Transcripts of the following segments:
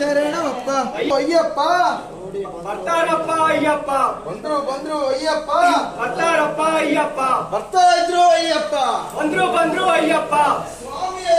ಶರಣಮಪ್ಪ ಅಯ್ಯಪ್ಪ ಬರ್ತಾರಪ್ಪ ಅಯ್ಯಪ್ಪ ಬಂದ್ರು ಬಂದ್ರು ಅಯ್ಯಪ್ಪ ಬರ್ತಾರಪ್ಪ ಅಯ್ಯಪ್ಪ ಬರ್ತಾ ಇದ್ರು ಅಯ್ಯಪ್ಪ ಬಂದ್ರು ಬಂದ್ರು ಅಯ್ಯಪ್ಪ ಸ್ವಾಮಿಯೇ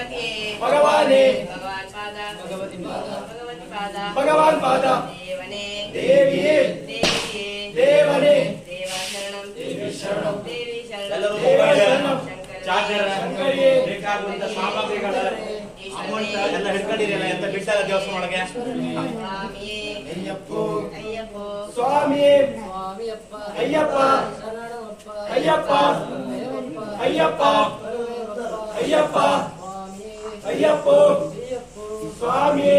ಭಗವಾನ್ ಪಾದ ದೇವಿಯೇ ದೇವನೇ ಎಲ್ಲರೂ ದೇವ ಶರಣಂ ಚಾರ್ಜರ್ ಶಂಕರಿಯೇ ಬೇಕಾಗುವಂತ ಸಾಮಗ್ರಿಗಳ ಅಮೌಂಟ್ ಎಲ್ಲ ಹಿಡ್ಕೊಂಡಿರಲ್ಲ ಎಂತ ಬಿಟ್ಟಲ್ಲ ದೇವಸ್ಥಾನ ಒಳಗೆ ಸ್ವಾಮಿಯೇ ಅಯ್ಯಪ್ಪ ಅಯ್ಯಪ್ಪ ಅಯ್ಯಪ್ಪ ಅಯ್ಯಪ್ಪ ಅಯ್ಯಪ್ಪ स्वामी।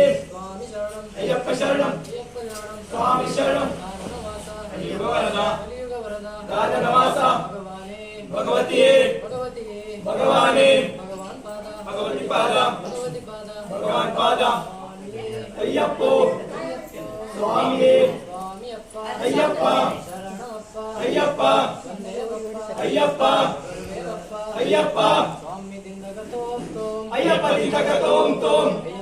अय्यप्प शरणम। स्वामी शरणम। अय्यप्प वरदा भगवती भगवाने। भगवती पादा भगवान पादा अय्यप्पो। स्वामी अय्यप्पा। अय्यप्पा। अय्यप्पा अय्यप्पा अय्यप्पा दिंदगतोम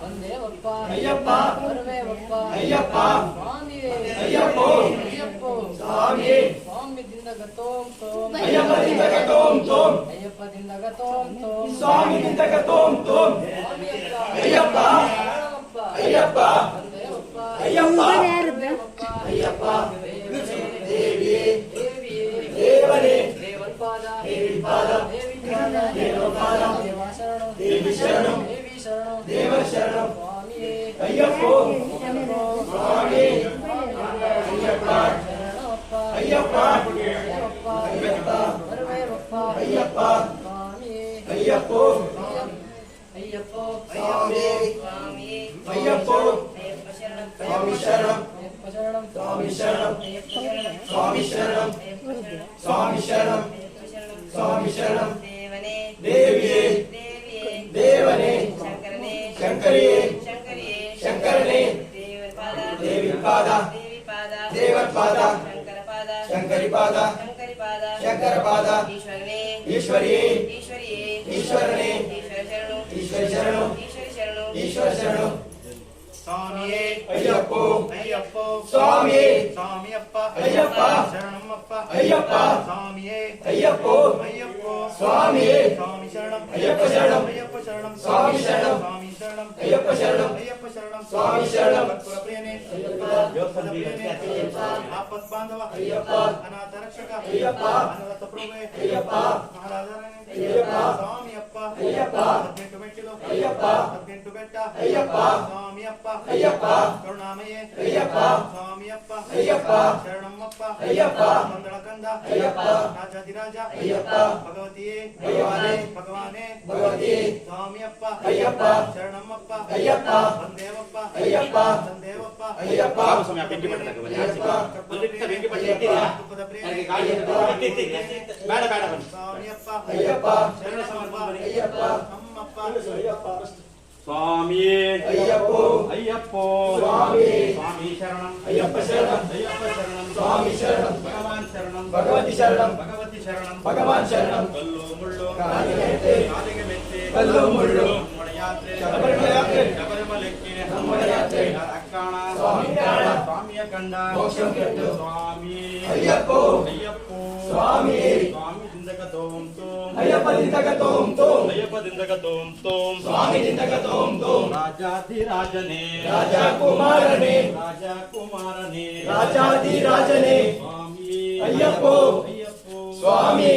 ಬಂದೇವಪ್ಪ ಅಯ್ಯಪ್ಪ ಬರುವೇವಪ್ಪ ಅಯ್ಯಪ್ಪ ಸ್ವಾಮಿಯೇ ಅಯ್ಯಪ್ಪ ಅಯ್ಯಪ್ಪ ಸ್ವಾಮಿ ಸ್ವಾಮಿದಿಂದ ಗತೋಂ ತೋಂ ಅಯ್ಯಪ್ಪ ದಿಂದಕ ತೋಂ ತೋಂ ಅಯ್ಯಪ್ಪದಿಂದ ಗತೋಂ ತೋಂ ಸ್ವಾಮಿ ದಿಂದಕ ತೋಂ ತೋಂ ಅಯ್ಯಪ್ಪ ಶರಣಮಪ್ಪ ಅಯ್ಯಪ್ಪ ಬಂದೇವಪ್ಪ ஐயப்பா தேவி தேவனே தேவன் பாதா தேவி பாதா தேவ பாதா தேவி சரணம் தேவ ஐயப்போ ஐயப்போ ஐயப்போ ஐயப்போ స్వామి శరణం. స్వామి శరణం. స్వామి శరణం. స్వామి శరణం. స్వామి శరణం. దేవియే. దేవనే. శంకరియే. శంకరనే. దేవి పాద దేవర్ పాద శంకరి పాద ఈశ్వర శరణం. சுவாமியே ஐயப்போ. ஐயப்போ. சுவாமியே. சுவாமி அப்பா ஐயப்பா. சரணம் அப்பா ஐயப்பா. சுவாமியே. ஐயப்போ. ஐயப்போ. சுவாமியே. சுவாமி சரணம். ஐயப்ப சரணம். ஐயப்ப சரணம். சுவாமி சரணம். சுவாமி சரணம். ஐயப்ப சரணம். ஐயப்ப சரணம். சுவாமி சரணம். ஐயப்பா. ஐயப்பா. ஐயப்பா. ஐயப்பா. ஐயப்பா. ஐயப்பா. ஐயப்பா. ಅನಾಥ ಪ್ರಭುವೇ ಅಯ್ಯಪ್ಪ ಮಹಾರಾಜರೇ ಅಯ್ಯಪ್ಪ ಸ್ವಾಮಿಯಪ್ಪ ಅಯ್ಯಪ್ಪ ಹದಿನೆಂಟು ಮೆಟ್ಟಿಲು ಅಯ್ಯಪ್ಪ ಹದಿನೆಂಟು ಬೆಟ್ಟ ಅಯ್ಯಪ್ಪ ಸ್ವಾಮಿಯಪ್ಪ ಅಯ್ಯಪ್ಪ ಕರುಣಾಮಯೇ ಅಯ್ಯಪ್ಪ ಸ್ವಾಮಿಯಪ್ಪ ಅಯ್ಯಪ್ಪ ಶರಣಮ್ಮಪ್ಪ ಅಯ್ಯಪ್ಪ ಮಂದಳ ಕಂದ ಅಯ್ಯಪ್ಪ ರಾಜಾಧಿರಾಜ ಅಯ್ಯಪ್ಪ ಭಗವತಿಯೇ ಭಗವಾನೇ ಭಗವಾನೇ ಭಗವತಿ ಸ್ವಾಮಿಯಪ್ಪ ಅಯ್ಯಪ್ಪ ಶರಣಮ್ಮಪ್ಪ ಅಯ್ಯಪ್ಪ ಬಂದೇವಪ್ಪ ಅಯ್ಯಪ್ಪ ತಂದೇವಪ್ಪ ಅಯ್ಯಪ್ಪ ತುಪ್ಪದ ಪ್ರಿಯ ಬೇಡ ಬೇಡ ಬನ್ನಿ ಸ್ವಾಮಿಯಪ್ಪ ಅಯ್ಯಪ್ಪ ಶರಣಮ್ಮಪ್ಪ ಅಯ್ಯಪ್ಪ ಅಮ್ಮಪ್ಪ சுவாமியே ஐயப்போ ஐயப்போ சுவாமி சுவாமி சரணம் ஐயப்ப சரணம் ஐயப்ப சரணம் சுவாமி சரணம் பகவான் சரணம் பகவதி சரணம் பகவதி சரணம் பகவான் சரணம் கல்லோ முள்ளோ காலிகெட்டே காலிகெட்டே கல்லோ முள்ளோ முனையாத்ரே சபரிமலையாத்ரே சபரிமலைக்கு நம்முடையாத்ரே அக்கானா சுவாமி காணா சுவாமிய கண்டா மோட்சம் கெட்டு రాజాధిరాజనే రాజా కుమారనే రాజా కుమారనే రాజాధిరాజనే అయ్యప్పో స్వామి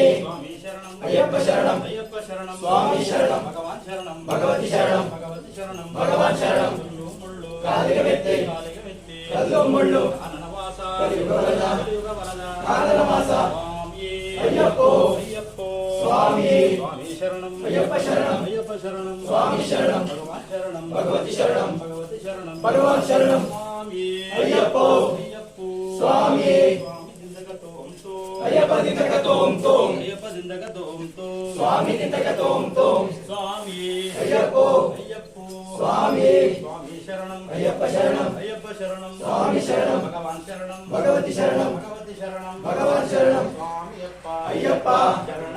అయ్యప్ప శరణం అయ్యప్ప శరణం స్వామి శరణం భగవాన్ శరణం భగవతి శరణం భగవతి శరణం భగవాన్ శరణం కాలిక వెత్తి కల్లు ముళ్ళు అననవాస కలియుగ వరద కారణవాస అయ్యప్పో శరణం. అయ్యప్ప శరణం. అయ్యప్ప శరణం. స్వామి శరణం. భగవాన్ శరణం. భగవతి శరణం. భగవతి శరణం. భగవాన్ శరణం. స్వామి. అయ్యప్ప. అయ్యప్ప. స్వామి. స్వామి దిందగతోం తో అయ్యప్ప దిందగతోం తోం అయ్యప్ప దిందగతోం తో స్వామి దిందగతోం తోం స్వామి. అయ్యప్ప. అయ్యప్ప. స్వామి. స్వామి శరణం. అయ్యప్ప శరణం. అయ్యప్ప శరణం. స్వామి శరణం. భగవాన్ అయ్యప్ప శరణం.